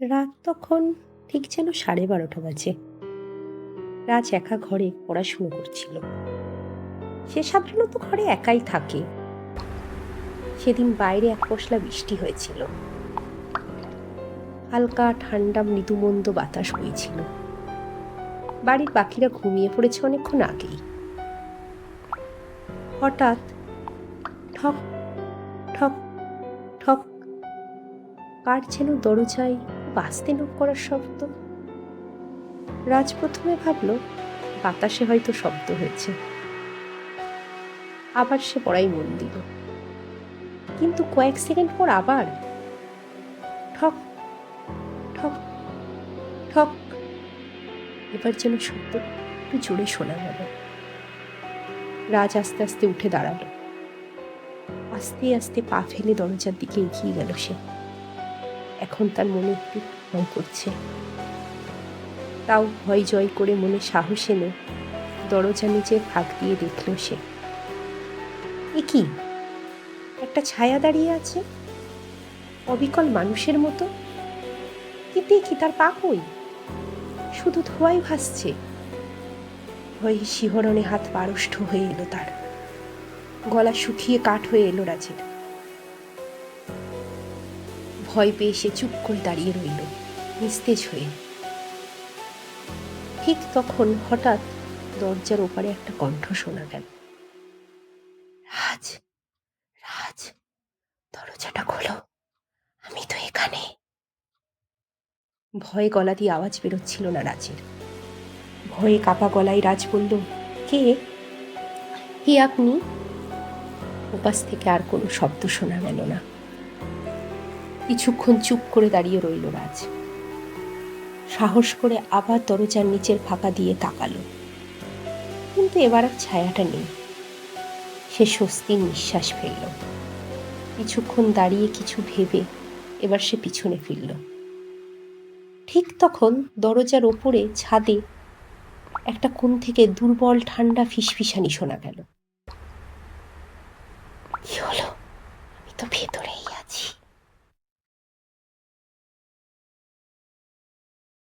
রাত তখন ঠিক যেন সাড়ে বারোটা বাজে। রাজ একা ঘরে পড়াশুনো করছিল। সে সাধারণত ঘরে একাই থাকে। সেদিন বাইরে এক পশলা বৃষ্টি হয়েছিল। হালকা ঠান্ডা, মৃদুমন্দ বাতাস বইছিল। বাড়ির বাকিরা ঘুমিয়ে পড়েছে অনেকক্ষণ আগেই। হঠাৎ ঠক ঠক ঠক কার যেন দরজায় বাস্তে নক করার শব্দ? রাজ প্রথমে ভাবল, বাতাসে হয়তো শব্দ হয়েছে। আবার সে পড়াই মন দিল। কিন্তু কয়েক সেকেন্ড পর আবার ঠক ঠক ঠক, এবার যেন শব্দ একটু জোরে শোনা গেল। রাজ আস্তে আস্তে উঠে দাঁড়াল। আস্তে আস্তে পা ফেলে দরজার দিকে এগিয়ে গেল সে। এখন তার মনে একটু ভয় করছে। তাও ভয় জয় করে মনে সাহস এনে দরজা নিচে ফাঁক দিয়ে দেখল সে। এ কি? একটা ছায়া দাঁড়িয়ে আছে? অবিকল মানুষের মতো? কি তার পা কই? শুধু ধোয়াই ভাসছে। ভয়ে শিহরণে হাত পারষ্ঠ হয়ে এলো তার। গলা শুকিয়ে কাঠ হয়ে এলো রাজের। ভয় পেয়ে সে চুপ করে দাঁড়িয়ে রইল, নিস্তেজ হয়ে। ঠিক তখন হঠাৎ দরজার ওপারে একটা কণ্ঠ শোনা গেল। রাজ রাজ, দরজাটা খোলো, আমি তো এখানে। ভয়ে গলা দিয়ে আওয়াজ বেরোচ্ছিল না রাজের। ভয়ে কাপা গলায় রাজ বলল, কে? কে আপনি? উপাস থেকে আর কোনো শব্দ শোনা গেল না। কিছুক্ষণ চুপ করে দাঁড়িয়ে রইল রাজ। সাহস করে আবার দরজার নিচের ফাঁকা দিয়ে তাকালো। কিন্তু এবার আর ছায়াটা নেই। সে স্বস্তির নিঃশ্বাস ফেলল। কিছুক্ষণ দাঁড়িয়ে কিছু ভেবে এবার সে পিছনে ফিরল। ঠিক তখন দরজার ওপরে ছাদে একটা কোণ থেকে দুর্বল ঠান্ডা ফিসফিসানি শোনা গেল। কি হলো? আমি তো ভেতরেই